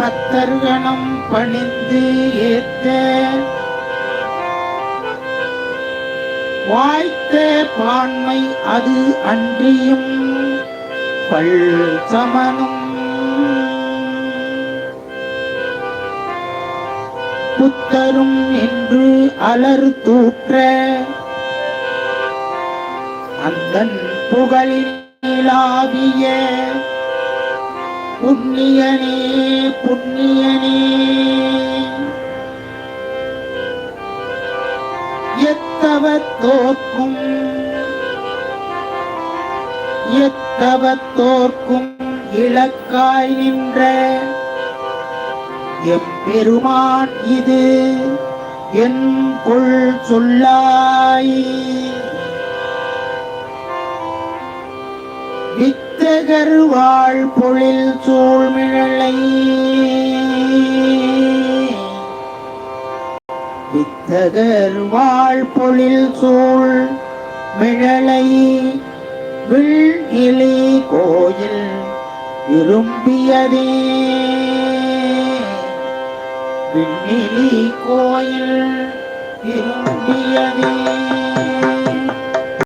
பத்தர்கணம் பணிந்து ஏத்த வாய்த்த பான்மை அது அன்றியும் பல் சமனும். புத்தரும் என்று அலர் தூற்ற. அந்தன் புகழிலாவிய புண்ணியனே புண்ணியனே. எத்தவத்தோர்க்கும் எத்தவத்தோர்க்கும் இலக்காய் நின்ற எம்பெருமான் இது. என் கொள் சொல்லாயே வித்தகர் வாழ் பொழில் சூழ்மிழலை வித்தகர் வாழ் பொழில் சூழ் மிழலை. வில் இலி கோயில் விரும்பியதே. விண்ணிலி கோயில் விரும்பியதே.